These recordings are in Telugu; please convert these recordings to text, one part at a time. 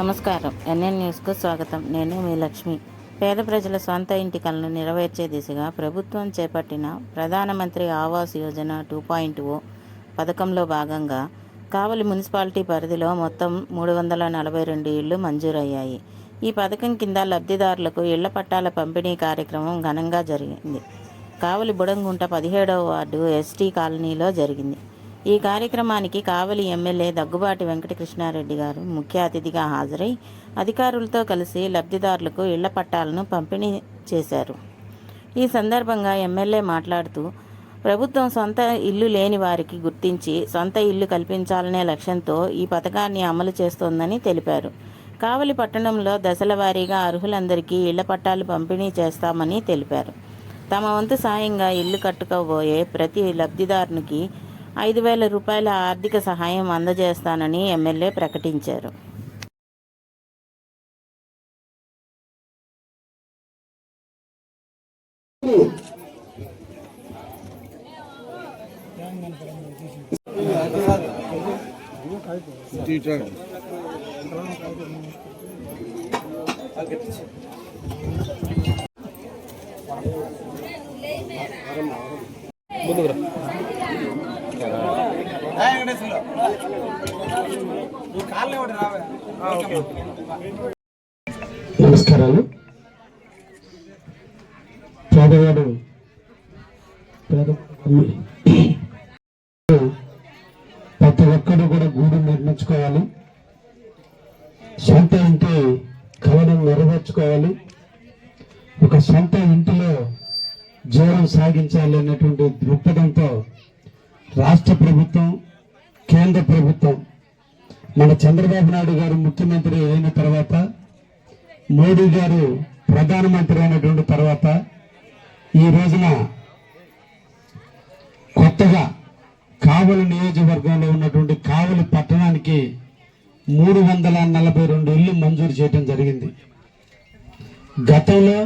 నమస్కారం. ఎన్ఎన్ న్యూస్కు స్వాగతం. నేను మీ లక్ష్మి. పేద ప్రజల సొంత ఇంటి కలను నెరవేర్చే దిశగా ప్రభుత్వం చేపట్టిన ప్రధానమంత్రి Awas Yojana two point O పథకంలో భాగంగా కావలి మున్సిపాలిటీ పరిధిలో మొత్తం మూడు వందల నలభై రెండు ఇళ్ళు మంజూరయ్యాయి. ఈ పథకం కింద లబ్ధిదారులకు ఇళ్ళ పట్టాల పంపిణీ కార్యక్రమం ఘనంగా జరిగింది. కావలి బుడంగుంట పదిహేడవ వార్డు ఎస్టీ కాలనీలో జరిగింది. ఈ కార్యక్రమానికి కావలి ఎమ్మెల్యే దగ్గుబాటి వెంకటకృష్ణారెడ్డి గారు ముఖ్య అతిథిగా హాజరై అధికారులతో కలిసి లబ్ధిదారులకు ఇళ్ళ పట్టాలను పంపిణీ చేశారు. ఈ సందర్భంగా ఎమ్మెల్యే మాట్లాడుతూ ప్రభుత్వం సొంత ఇల్లు లేని వారికి గుర్తించి సొంత ఇల్లు కల్పించాలనే లక్ష్యంతో ఈ పథకాన్ని అమలు చేస్తోందని తెలిపారు. కావలి పట్టణంలో దశల వారీగా అర్హులందరికీ ఇళ్ళ పట్టాలు పంపిణీ చేస్తామని తెలిపారు. తమ వంతు సాయంగా ఇల్లు కట్టుకోబోయే ప్రతి లబ్ధిదారునికి ఐదు వేల రూపాయల ఆర్థిక సహాయం అందజేస్తానని ఎమ్మెల్యే ప్రకటించారు. నమస్కారాలు. పేదవాడు పేద ప్రతి ఒక్కరు కూడా గూడు నిర్మించుకోవాలి. సొంత ఇంటి కలను నెరవేర్చుకోవాలి. ఒక సొంత ఇంటిలో జీవనం సాగించాలి అనేటువంటి దృక్పథంతో రాష్ట్ర ప్రభుత్వం మన చంద్రబాబు నాయుడు గారు ముఖ్యమంత్రి అయిన తర్వాత మోడీ గారు ప్రధానమంత్రి అయినటువంటి తర్వాత ఈ రోజున కొత్తగా కావలి నియోజకవర్గంలో ఉన్నటువంటి కావలి పట్టణానికి మూడు వందల నలభై రెండు ఇల్లు మంజూరు చేయడం జరిగింది. గతంలో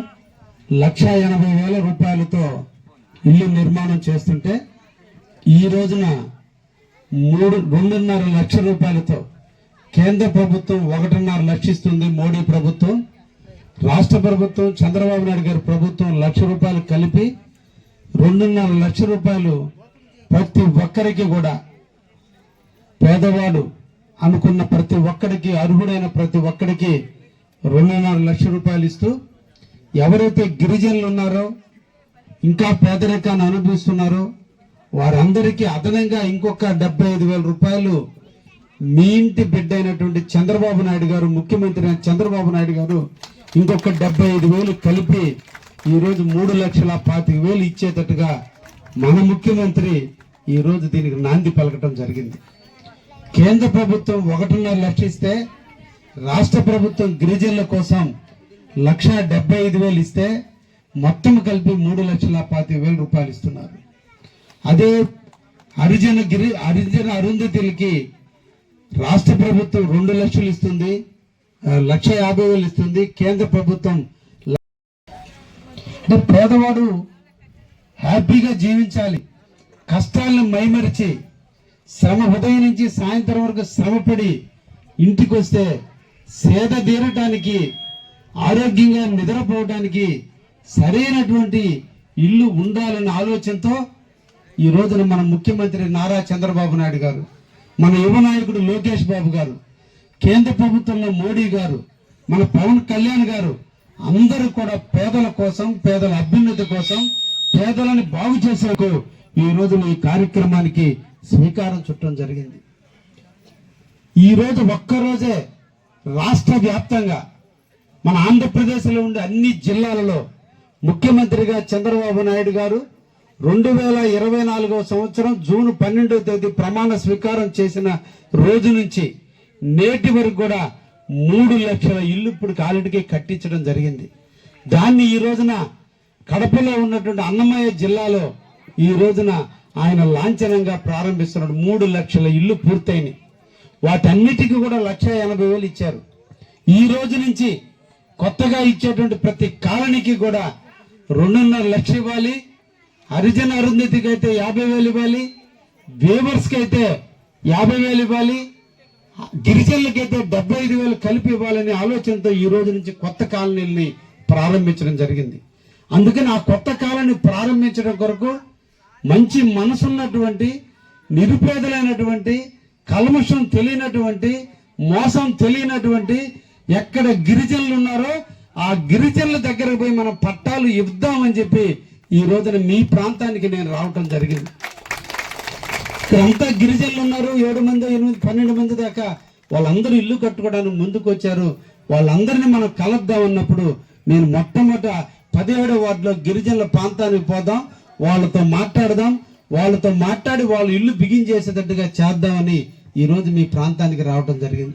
లక్ష ఎనభై వేల రూపాయలతో ఇల్లు నిర్మాణం చేస్తుంటే ఈ రోజున మూడు రెండున్నర లక్షల రూపాయలతో కేంద్ర ప్రభుత్వం ఒకటిన్నర లక్షిస్తుంది మోడీ ప్రభుత్వం. రాష్ట్ర ప్రభుత్వం చంద్రబాబు నాయుడు గారి ప్రభుత్వం లక్ష రూపాయలు కలిపి రెండున్నర లక్ష రూపాయలు ప్రతి ఒక్కరికి కూడా పేదవాడు అనుకున్న ప్రతి ఒక్కడికి అర్హుడైన ప్రతి ఒక్కడికి రెండున్నర లక్ష రూపాయలు ఇస్తూ ఎవరైతే గిరిజనులు ఉన్నారో ఇంకా పేదరికాన్ని అనుభవిస్తున్నారో వారందరికీ అదనంగా ఇంకొక డెబ్బై ఐదు వేల రూపాయలు మీ ఇంటి బిడ్డ అయినటువంటి చంద్రబాబు నాయుడు గారు ముఖ్యమంత్రి అయిన చంద్రబాబు నాయుడు గారు ఇంకొక డెబ్బై ఐదు వేలు కలిపి ఈరోజు మూడు లక్షల పాతిక వేలు ఇచ్చేటట్టుగా మన ముఖ్యమంత్రి ఈ రోజు దీనికి నాంది పలకటం జరిగింది. కేంద్ర ప్రభుత్వం ఒకటిన్నర లక్ష ఇస్తే రాష్ట్ర ప్రభుత్వం గిరిజనుల కోసం లక్ష డెబ్బై ఐదు వేలు ఇస్తే మొత్తం కలిపి మూడు లక్షల పాతిక వేల రూపాయలు ఇస్తున్నారు. అదే హరిజన గిరి హరిజన అరుంధతులకి రాష్ట్ర ప్రభుత్వం రెండు లక్షలు ఇస్తుంది లక్ష యాభై వేలు ఇస్తుంది కేంద్ర ప్రభుత్వం అంటే పేదవాడు హ్యాపీగా జీవించాలి కష్టాలను మైమరిచి శ్రమ ఉదయం నుంచి సాయంత్రం వరకు శ్రమపడి ఇంటికి వస్తే సేద తీరటానికి ఆరోగ్యంగా నిద్రపోవడానికి సరైనటువంటి ఇల్లు ఉండాలన్న ఆలోచనతో ఈ రోజున మన ముఖ్యమంత్రి నారా చంద్రబాబు నాయుడు గారు మన యువ నాయకుడు లోకేష్ బాబు గారు కేంద్ర ప్రభుత్వంలో మోడీ గారు మన పవన్ కళ్యాణ్ గారు అందరూ కూడా పేదల కోసం పేదల అభ్యున్నతి కోసం పేదలని బాగు చేసేందుకు ఈ రోజున ఈ కార్యక్రమానికి శ్రీకారం చుట్టడం జరిగింది. ఈ రోజు ఒక్కరోజే రాష్ట్ర వ్యాప్తంగా మన ఆంధ్రప్రదేశ్లో ఉండే అన్ని జిల్లాలలో ముఖ్యమంత్రిగా చంద్రబాబు నాయుడు గారు రెండు వేల ఇరవై నాలుగవ సంవత్సరం జూన్ పన్నెండవ తేదీ ప్రమాణ స్వీకారం చేసిన రోజు నుంచి నేటి వరకు కూడా మూడు లక్షల ఇల్లు ఇప్పుడు కాలిటికి కట్టించడం జరిగింది. దాన్ని ఈ రోజున కడపలో ఉన్నటువంటి అన్నమయ్య జిల్లాలో ఈ రోజున ఆయన లాంఛనంగా ప్రారంభిస్తున్నాడు. మూడు లక్షల ఇల్లు పూర్తయినాయి. వాటన్నిటికీ కూడా లక్ష ఎనభై వేలు ఇచ్చారు. ఈ రోజు నుంచి కొత్తగా ఇచ్చేటువంటి ప్రతి కాలనీకి కూడా రెండున్నర లక్ష ఇవ్వాలి. హరిజన అరుంధతికి అయితే యాభై వేలు ఇవ్వాలి వేవర్స్కి అయితే యాభై వేలు ఇవ్వాలి గిరిజనులకి అయితే డెబ్బై ఐదు వేలు కలిపి ఇవ్వాలనే ఆలోచనతో ఈ రోజు నుంచి కొత్త కాలనీల్ని ప్రారంభించడం జరిగింది. అందుకని ఆ కొత్త కాలనీ ప్రారంభించడం కొరకు మంచి మనసున్నటువంటి నిరుపేదలైనటువంటి కల్మషం తెలియనటువంటి మోసం తెలియనటువంటి ఎక్కడ గిరిజనులు ఉన్నారో ఆ గిరిజనుల దగ్గరకు పోయి మనం పట్టాలు ఇద్దామని చెప్పి ఈ రోజున మీ ప్రాంతానికి నేను రావటం జరిగింది. ఇక్కడంతా గిరిజనులు ఉన్నారు? ఏడు మంది ఎనిమిది పన్నెండు మంది దాకా వాళ్ళందరూ ఇల్లు కట్టుకోవడానికి ముందుకు వచ్చారు వాళ్ళందరినీ మనం కలుద్దాం అన్నప్పుడు నేను మొట్టమొదట పదిహేడో వార్డులో గిరిజనుల ప్రాంతానికి పోదాం. వాళ్ళతో మాట్లాడదాం. వాళ్ళతో మాట్లాడి వాళ్ళు ఇల్లు బిగించేసేటట్టుగా చేద్దామని ఈ రోజు మీ ప్రాంతానికి రావటం జరిగింది.